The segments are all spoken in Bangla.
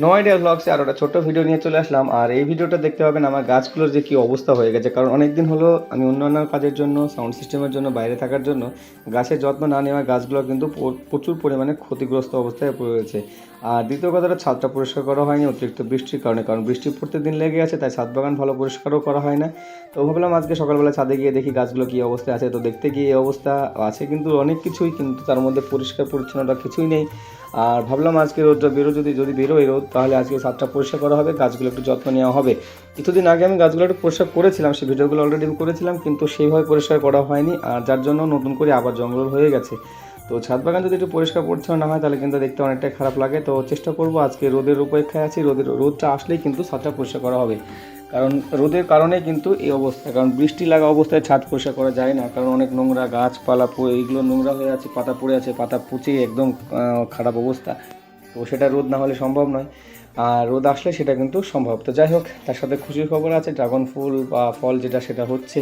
নো আইডিয়া ব্লগসে আর একটা ছোট্ট ভিডিও নিয়ে চলে আসলাম। আর এই ভিডিওটা দেখতে পাবেন আমার গাছগুলোর যে কী অবস্থা হয়ে গেছে। কারণ অনেক দিন হলো আমি অন্যান্য কাজের জন্য সাউন্ড সিস্টেমের জন্য, বাইরে থাকার জন্য গাছের যত্ন না নেওয়া গাছগুলো কিন্তু প্রচুর পরিমাণে ক্ষতিগ্রস্ত অবস্থায় রয়েছে। আর দ্বিতীয় কথাটা, ছাদটা পরিষ্কার করা হয়নি, অতিরিক্ত বৃষ্টির কারণে। কারণ বৃষ্টি পড়তে দিন লেগে আছে তাই ছাদ বাগান ভালো পরিষ্কারও করা হয় না। তো ভাবলাম আজকে সকালবেলা ছাদে গিয়ে দেখি গাছগুলো কী অবস্থায় আছে। তো দেখতে গিয়ে এই অবস্থা আছে কিন্তু অনেক কিছুই, কিন্তু তার মধ্যে পরিষ্কার পরিচ্ছন্নতা কিছুই নেই। আর ভাবলাম আজকে রোদটা বেরো যদি যদি বেরোয় রোদ, তাহলে আজকে ছাদটা পরিষ্কার করা হবে, গাছগুলো একটু যত্ন নেওয়া হবে। কিছুদিন আগে আমি গাছগুলো একটু পরিষ্কার করেছিলাম, সেই ভিডিওগুলো অলরেডি করেছিলাম, কিন্তু সেইভাবে পরিষ্কার করা হয়নি, আর যার জন্য নতুন করে আবার জঙ্গল হয়ে গেছে। তো ছাদ বাগান যদি একটু পরিষ্কার পরিচ্ছন্ন না হয়, তাহলে কিন্তু দেখতে অনেকটাই খারাপ লাগে। তো চেষ্টা করব আজকে রোদের উপেক্ষায় আছি, রোদের রোদটা আসলেই কিন্তু ছাদটা পরিষ্কার করা হবে। কারণ রোদের কারণে কিন্তু এই অবস্থা, কারণ বৃষ্টি লাগা অবস্থায় ছাদ পরিষ্কার করা যায় না, কারণ অনেক নোংরা গাছপালা এইগুলো নোংরা হয়ে আছে, পাতা পড়ে আছে, পাতা পচে একদম খারাপ অবস্থা। তো সেটা রোদ না হলে সম্ভব নয়। আর রোদ আসলে সেটা কিন্তু সম্ভব তো যাই হোক, তার সাথে খুশির খবর আছে, ড্রাগন ফুল বা ফল যেটা সেটা হচ্ছে।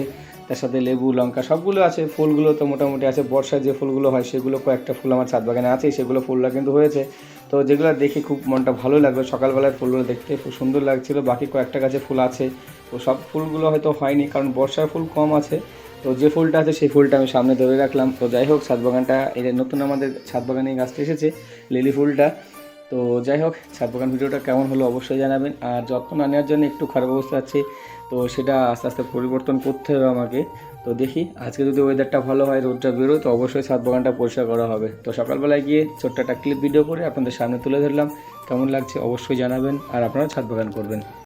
তার সাথে লেবু, লঙ্কা সবগুলো আছে, ফুলগুলো তো মোটামুটি আছে। বর্ষায় যে ফুলগুলো হয় সেগুলো কয়েকটা ফুল আমার ছাদ বাগানে আছে, সেগুলো ফুলটা কিন্তু হয়েছে। তো যেগুলো দেখে খুব মনটা ভালো লাগল সকালবেলায় ফুলগুলো দেখতে খুব সুন্দর লাগছিল। বাকি কয়েকটা গাছে ফুল আছে। তো সব ফুলগুলো হয়তো হয়নি, কারণ বর্ষার ফুল কম আছে। তো যে ফুলটা আছে সেই ফুলটা আমি সামনে ধরে রাখলাম। তো যাই হোক, ছাদ বাগানটা যে নতুন আমাদের ছাদ বাগানে গাছটা এসেছে, লিলি ফুলটা। তো যাই হোক ছাদ বাগান ভিডিওটা কেমন হলো অবশ্যই জানাবেন। আর যত্ন না নেওয়ার জন্য একটু খারাপ অবস্থা আছে, তো সেটা আস্তে আস্তে পরিবর্তন করতে হবে আমাকে। তো দেখি, আজকে যদি ওয়েদারটা ভালো হয়, রোদটা বেরোয়, তো অবশ্যই ছাদ বাগানটা পরিষ্কার করা হবে। তো সকালবেলায় গিয়ে ছোট্ট একটা ক্লিপ ভিডিও করে আপনাদের সামনে তুলে ধরলাম। কেমন লাগছে অবশ্যই জানাবেন, আর আপনারা ছাদ বাগান করবেন।